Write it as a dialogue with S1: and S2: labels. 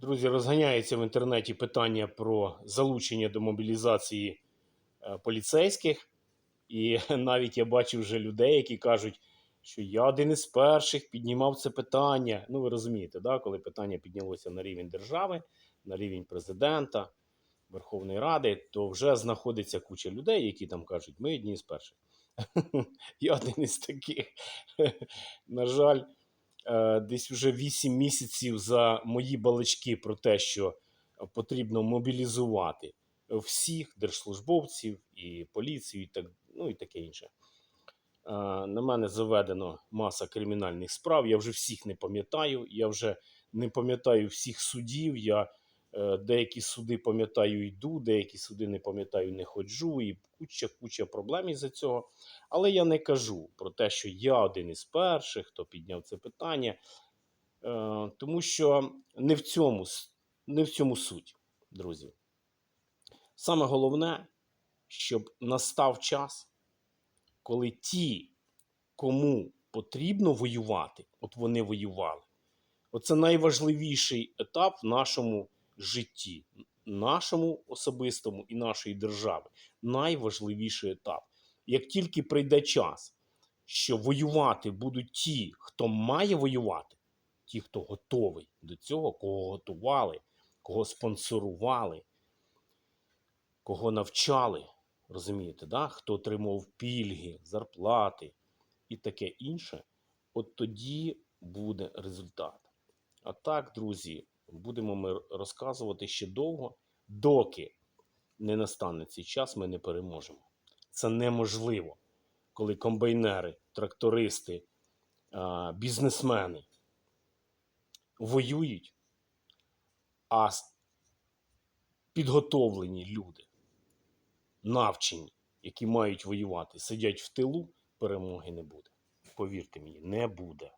S1: Друзі, розганяється в інтернеті питання про залучення до мобілізації е, поліцейських. І навіть я бачив вже людей, які кажуть, що я один із перших піднімав це питання. Ну, ви розумієте, да? коли питання піднялося на рівень держави, на рівень президента, Верховної Ради, то вже знаходиться куча людей, які там кажуть, ми одні з перших. Я один із таких. На жаль, десь вже 8 місяців за мої балачки про те, що потрібно мобілізувати всіх держслужбовців і поліцію, і так, ну і таке інше. Е, На мене заведено маса кримінальних справ. Я вже всіх не пам'ятаю. Я вже не пам'ятаю всіх судів. Я е, деякі суди пам'ятаю, йду, деякі суди не пам'ятаю, не ходжу, і куча куча проблем із-за цього. Але я не кажу про те, що я один із перших, хто підняв це питання, е, тому що не в цьому, не в цьому суть, друзі. Саме головне, щоб настав час, коли ті, кому потрібно воювати, от вони воювали. Оце найважливіший етап в нашому житті, нашому особистому і нашої держави. Найважливіший етап. Як тільки прийде час, що воювати будуть ті, хто має воювати, ті, хто готовий до цього, кого готували, кого спонсорували, кого навчали, розумієте, да? хто отримав пільги, зарплати і таке інше, от тоді буде результат. А так, друзі, будемо ми розказувати ще довго, доки не настане цей час, ми не переможемо. Це неможливо, коли комбайнери, трактористи, бізнесмени воюють, а підготовлені люди, навчені, які мають воювати, сидять в тилу, перемоги не буде. Повірте мені, не буде.